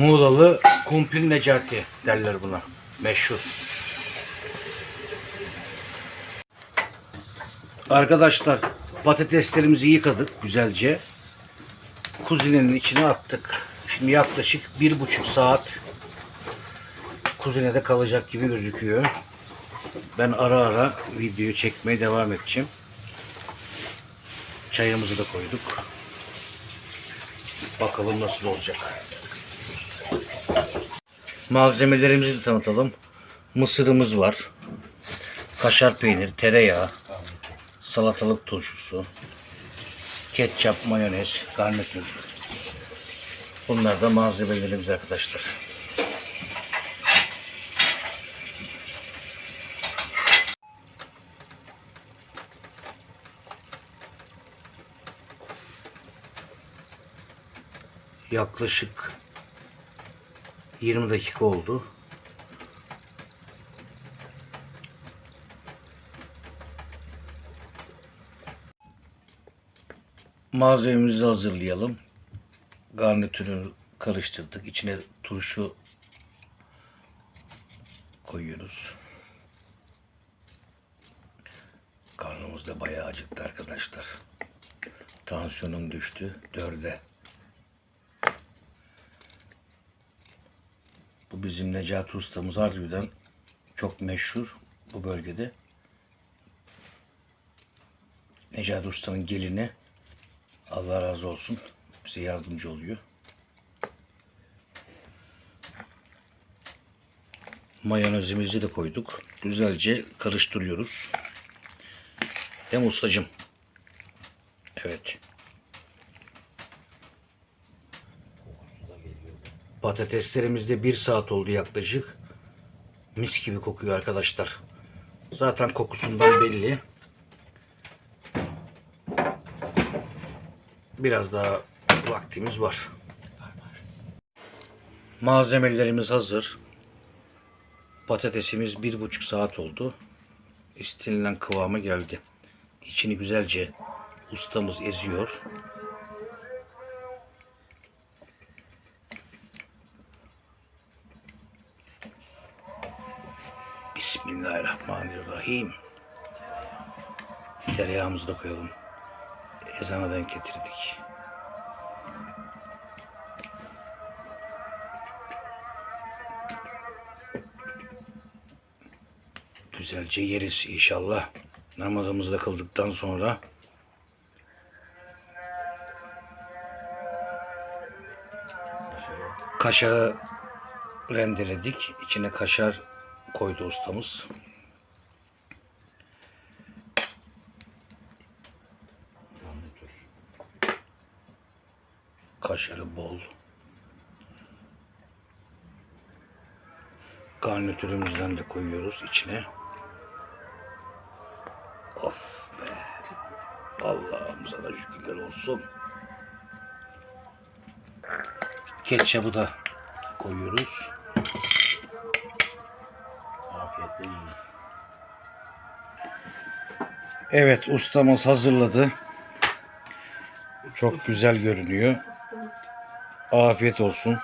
Muğlalı kumpir necati derler buna. Meşhur. Arkadaşlar patateslerimizi yıkadık güzelce. Kuzinenin içine attık. Şimdi yaklaşık bir buçuk saat kuzinede kalacak gibi gözüküyor. Ben ara ara videoyu çekmeye devam edeceğim. Çayımızı da koyduk. Bakalım nasıl olacak. Malzemelerimizi de tanıtalım. Mısırımız var. Kaşar peynir, tereyağı, salatalık turşusu, ketçap, mayonez, garnitür. Bunlar da malzemelerimiz arkadaşlar. Yaklaşık 20 dakika oldu. Malzememizi hazırlayalım. Garnitürü karıştırdık. İçine turşu koyuyoruz. Karnımız da bayağı acıktı arkadaşlar. Tansiyonum düştü. Dörde. Bu bizim Necati ustamız harbiden çok meşhur bu bölgede. Necati ustanın gelini Allah razı olsun bize yardımcı oluyor. Mayonezimizi de koyduk. Güzelce karıştırıyoruz. Hem ustacım. Evet. Patateslerimiz de bir saat oldu yaklaşık. Mis gibi kokuyor arkadaşlar. Zaten kokusundan belli. Biraz daha vaktimiz var. Malzemelerimiz hazır. Patatesimiz bir buçuk saat oldu. İstenilen kıvama geldi. İçini güzelce ustamız eziyor. Bismillahirrahmanirrahim. Tereyağımızı da koyalım. Ezana denk getirdik. Güzelce yeriz inşallah. Namazımızı da kıldıktan sonra kaşarı rendeledik. İçine kaşar koydu ustamız. Kaşarı bol. Garnitürümüzden de koyuyoruz içine. Of be. Allah'ım sana şükürler olsun. Ketçabı da koyuyoruz. Evet ustamız hazırladı. Çok güzel görünüyor. Afiyet olsun.